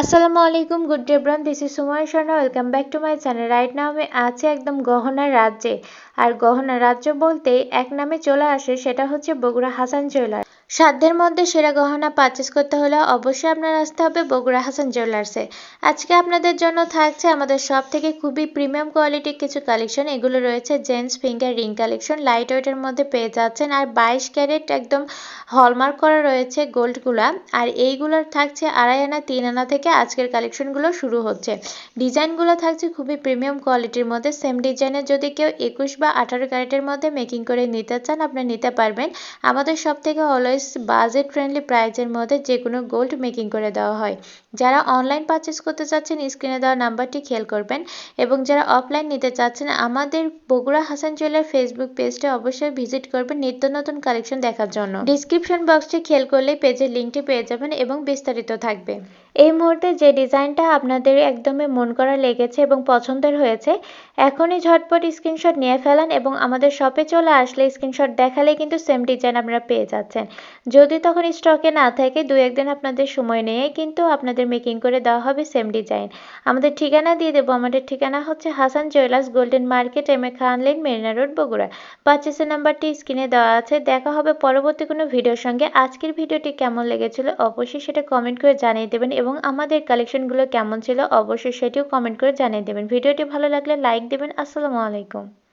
আসসালামু আলাইকুম, good day bran this is Sumoy Sharma, welcome back to my channel. Right now আমি আছি একদম গহনার রাজ্যে। আর গহনা রাজ্য বলতে এক নামে চলে আসে, সেটা হচ্ছে বগুড়া হাসান জুয়েলার সাধ্যের মধ্যে সেরা গহনা পারচেস করতে হলে অবশ্যই আপনার আসতে হবে বগুড়া হাসান জুয়েলার্সে আজকে আপনাদের জন্য থাকছে আমাদের সব থেকে খুবই প্রিমিয়াম কোয়ালিটির কিছু কালেকশন এগুলো রয়েছে gents finger ring collection light ওয়েটের মধ্যে পেয়ে যাচ্ছেন, আর বাইশ ক্যারেট একদম হলমার্ক করা রয়েছে গোল্ডগুলা আর এইগুলোর থাকছে আড়াই আনা, তিন আনা থেকে আজকের কালেকশনগুলো শুরু হচ্ছে। ডিজাইনগুলো থাকছে খুবই প্রিমিয়াম কোয়ালিটির মধ্যে সেম ডিজাইনের যদি কেউ একুশ বা আঠারো ক্যারেটের মধ্যে মেকিং করে নিতে চান, আপনি নিতে পারবেন। আমাদের সব থেকে অলওয়েজ বাজেট ফ্রেন্ডলি প্রাইজের মধ্যে যে কোনো গোল্ড মেকিং করে দেওয়া হয়। যারা অনলাইন পারচেস করতে চাচ্ছেন স্ক্রিনে দেওয়া নাম্বারটি খেয়াল করবেন এবং যারা অফলাইন নিতে চাচ্ছেন, আমাদের বগুড়া হাসান জুয়েলার ফেসবুক পেজটা অবশ্যই ভিজিট করবেন নিত্য নতুন কালেকশন দেখার জন্য। ডিসক্রিপশন বক্সটি খেয়াল করলেই পেজের লিঙ্কটি পেয়ে যাবেন এবং বিস্তারিত থাকবে। এই মুহূর্তে যে ডিজাইনটা আপনাদের একদমই মন করা লেগেছে এবং পছন্দের হয়েছে, এখনই ঝটপট স্ক্রিনশট নিয়ে ফেলান এবং আমাদের শপে চলে আসলে স্ক্রিনশট দেখালে কিন্তু সেম ডিজাইন আপনারা পেয়ে যাচ্ছেন। যদি তখন স্টকে না থাকে, দু একদিন আপনাদের সময় নিয়ে কিন্তু আপনাদের মেকিং করে দেওয়া হবে সেম ডিজাইন আমাদের ঠিকানা দিয়ে দেবো। আমাদের ঠিকানা হচ্ছে Hasan jewellers golden market M A Khan lane Marina road Bogura. পার্চেসের নাম্বারটি স্ক্রিনে দেওয়া আছে। দেখা হবে পরবর্তী কোনো ভিডিওর সঙ্গে। আজকের ভিডিওটি কেমন লেগেছিল অবশ্যই সেটা কমেন্ট করে জানিয়ে দেবেন এবং আমাদের কালেকশনগুলো কেমন ছিল অবশ্যই সেটিও কমেন্ট করে জানিয়ে দেবেন। ভিডিওটি ভালো লাগলে লাইক দেবেন। আসসালামু আলাইকুম।